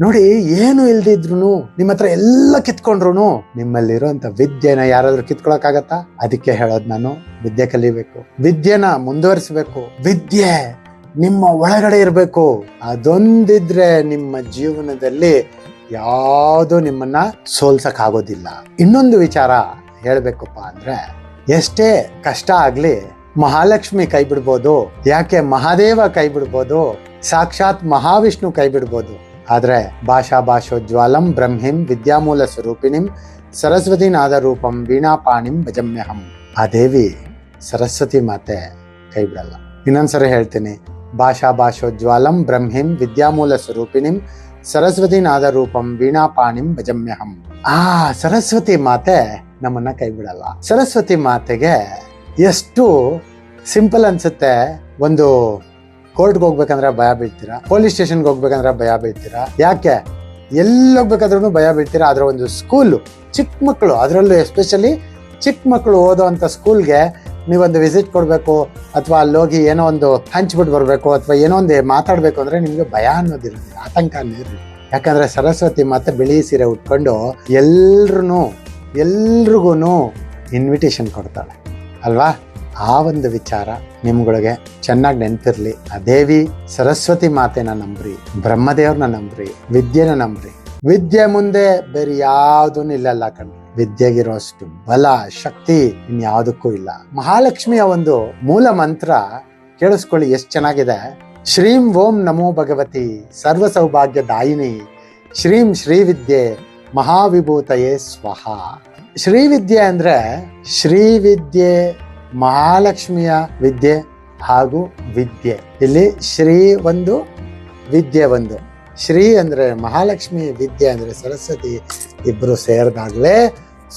ನೋಡಿ, ಏನು ಇಲ್ದಿದ್ರು ನಿಮ್ಮ ಹತ್ರ ಎಲ್ಲ ಕಿತ್ಕೊಂಡ್ರು ನಿಮ್ಮಲ್ಲಿರುವಂತ ವಿದ್ಯೆನ ಯಾರಾದ್ರೂ ಕಿತ್ಕೊಳಕಾಗತ್ತಾ ಅದಕ್ಕೆ ಹೇಳೋದ್ ನಾನು, ವಿದ್ಯೆ ಕಲಿಬೇಕು. ವಿದ್ಯೆನ ಮುಂದುವರಿಸಬೇಕು. ವಿದ್ಯೆ ನಿಮ್ಮ ಒಳಗಡೆ ಇರಬೇಕು. ಅದೊಂದಿದ್ರೆ ನಿಮ್ಮ ಜೀವನದಲ್ಲಿ ಯಾವುದು ನಿಮ್ಮನ್ನ ಸೋಲ್ಸಕ್ ಆಗೋದಿಲ್ಲ ಇನ್ನೊಂದು ವಿಚಾರ ಹೇಳ್ಬೇಕಪ್ಪ ಅಂದ್ರೆ, ಎಷ್ಟೇ ಕಷ್ಟ ಆಗ್ಲಿ, ಮಹಾಲಕ್ಷ್ಮಿ ಕೈ ಬಿಡ್ಬೋದು ಯಾಕೆ ಮಹಾದೇವ ಕೈ ಬಿಡ್ಬೋದು ಸಾಕ್ಷಾತ್ ಮಹಾವಿಷ್ಣು ಕೈ ಬಿಡ್ಬೋದು ಆದ್ರೆ ಭಾಷಾ ಭಾಷೋಜ್ವಾಲಂ ಬ್ರಹ್ಮಿಂ ವಿದ್ಯಾಮೂಲ ಸ್ವರೂಪಿಣಿಂ ಸರಸ್ವತಿ ನಾದ ರೂಪಂ ವೀಣಾಪಾಣಿಂ ಭಜಮ್ಯಹಂ. ಆ ದೇವಿ ಸರಸ್ವತಿ ಮಾತೆ ಕೈ ಬಿಡಲ್ಲ. ಇನ್ನೊಂದ್ಸರಿ ಹೇಳ್ತೀನಿ. ಭಾಷಾ ಭಾಷೋಜ್ವಾಲಂ ಬ್ರಹ್ಮಿಂ ವಿದ್ಯಾಮೂಲ ಸ್ವರೂಪಿಣಿಂ ಸರಸ್ವತಿ ನಾದ ರೂಪಂ ವೀಣಾಪಾಣಿಂ ಭಜಮ್ಯಹಂ. ಆ ಸರಸ್ವತಿ ಮಾತೆ ನಮ್ಮನ್ನ ಕೈ ಬಿಡಲ್ಲ. ಸರಸ್ವತಿ ಮಾತೆಗೆ ಎಷ್ಟು ಸಿಂಪಲ್ ಅನ್ಸುತ್ತೆ. ಒಂದು ಕೋರ್ಟ್ಗೆ ಹೋಗ್ಬೇಕಂದ್ರೆ ಭಯ ಬೀಳ್ತೀರಾ? ಪೊಲೀಸ್ ಸ್ಟೇಷನ್ಗೆ ಹೋಗ್ಬೇಕಂದ್ರೆ ಭಯ ಬೀಳ್ತೀರಾ? ಯಾಕೆ? ಎಲ್ಲಿ ಹೋಗ್ಬೇಕಾದ್ರೂ ಭಯ ಬೀಳ್ತೀರಾ? ಅದರ ಒಂದು ಸ್ಕೂಲು ಚಿಕ್ಕ ಮಕ್ಕಳು, ಅದರಲ್ಲೂ ಎಸ್ಪೆಷಲಿ ಚಿಕ್ಕ ಮಕ್ಕಳು ಓದೋ ಅಂಥ ಸ್ಕೂಲ್ಗೆ ನೀವೊಂದು ವಿಸಿಟ್ ಕೊಡಬೇಕು, ಅಥವಾ ಅಲ್ಲಿ ಹೋಗಿ ಏನೋ ಒಂದು ಹಂಚ್ಬಿಟ್ಟು ಬರಬೇಕು, ಅಥವಾ ಏನೋ ಒಂದು ಮಾತಾಡಬೇಕು ಅಂದರೆ ನಿಮಗೆ ಭಯ ಅನ್ನೋದಿರುತ್ತೆ, ಆತಂಕ ಅನ್ನೋದಿರಲಿಲ್ಲ ಯಾಕಂದ್ರೆ ಸರಸ್ವತಿ ಮತ್ತೆ ಬಿಳಿ ಸೀರೆ ಉಟ್ಕೊಂಡು ಎಲ್ರೂ ಎಲ್ರಿಗೂ ಇನ್ವಿಟೇಷನ್ ಕೊಡ್ತಾಳೆ. ಅಲ್ವಾ? ಆ ಒಂದು ವಿಚಾರ ನಿಮ್ಗಳಿಗೆ ಚೆನ್ನಾಗಿ ನೆನಪಿರ್ಲಿ. ಆ ದೇವಿ ಸರಸ್ವತಿ ಮಾತೆನ ನಂಬ್ರಿ, ಬ್ರಹ್ಮದೇವ್ರನ್ನ ನಂಬ್ರಿ, ವಿದ್ಯೆನ ನಂಬ್ರಿ. ವಿದ್ಯೆ ಮುಂದೆ ಬೇರೆ ಯಾವುದೂ ಇಲ್ಲಲ್ಲ ಕಣ್ರಿ. ವಿದ್ಯೆಗಿರೋಷ್ಟು ಬಲ, ಶಕ್ತಿ ಇನ್ಯಾವುದಕ್ಕೂ ಇಲ್ಲ. ಮಹಾಲಕ್ಷ್ಮಿಯ ಒಂದು ಮೂಲ ಮಂತ್ರ ಕೇಳಿಸ್ಕೊಳ್ಳಿ ಎಷ್ಟು ಚೆನ್ನಾಗಿದೆ. ಶ್ರೀಂ ಓಂ ನಮೋ ಭಗವತಿ ಸರ್ವ ಸೌಭಾಗ್ಯ ದಾಯಿನಿ. ಶ್ರೀಂ ಶ್ರೀವಿದ್ಯೆ ಮಹಾವಿಭೂತಯೇ ಸ್ವಹ. ಶ್ರೀವಿದ್ಯೆ ಅಂದ್ರೆ ಶ್ರೀವಿದ್ಯೆ ಮಹಾಲಕ್ಷ್ಮಿಯ ವಿದ್ಯೆ ಹಾಗೂ ವಿದ್ಯೆ. ಇಲ್ಲಿ ಶ್ರೀ ಒಂದು, ವಿದ್ಯೆ ಒಂದು. ಶ್ರೀ ಅಂದ್ರೆ ಮಹಾಲಕ್ಷ್ಮಿ, ವಿದ್ಯೆ ಅಂದ್ರೆ ಸರಸ್ವತಿ ಇಬ್ರು ಸೇರಿದಾಗ್ಲೇ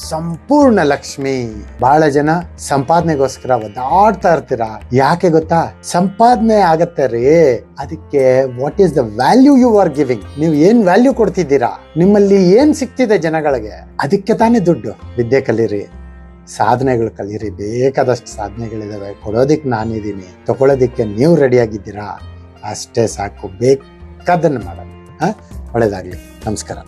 ಸಂಪೂರ್ಣ ಲಕ್ಷ್ಮಿ. ಬಹಳ ಜನ ಸಂಪಾದನೆಗೋಸ್ಕರ ಒದ್ದಾಡ್ತಾ ಇರ್ತೀರಾ? ಯಾಕೆ ಗೊತ್ತಾ? ಸಂಪಾದನೆ ಆಗತ್ತೆ ರೀ. ಅದಕ್ಕೆ what is the value you are giving ನೀವು ಏನ್ ವ್ಯಾಲ್ಯೂ ಕೊಡ್ತಿದ್ದೀರಾ? ನಿಮ್ಮಲ್ಲಿ ಏನ್ ಸಿಕ್ತಿದೆ ಜನಗಳಿಗೆ? ಅದಕ್ಕೆ ತಾನೇ ದುಡ್ಡು. ವಿದ್ಯೆ ಕಲೀರಿ. ಸಾಧನೆಗಳು ಕಲಿಯಿರಿ. ಬೇಕಾದಷ್ಟು ಸಾಧನೆಗಳಿದ್ದಾವೆ ಕೊಡೋದಕ್ಕೆ ನಾನಿದ್ದೀನಿ ತಗೊಳ್ಳೋದಕ್ಕೆ ನೀವು ರೆಡಿಯಾಗಿದ್ದೀರಾ? ಅಷ್ಟೇ ಸಾಕು. ಬೇಕಾದನ್ನು ಮಾಡೋಣ. ಹಾಂ? ಒಳ್ಳೆಯದಾಗಲಿ ನಮಸ್ಕಾರ.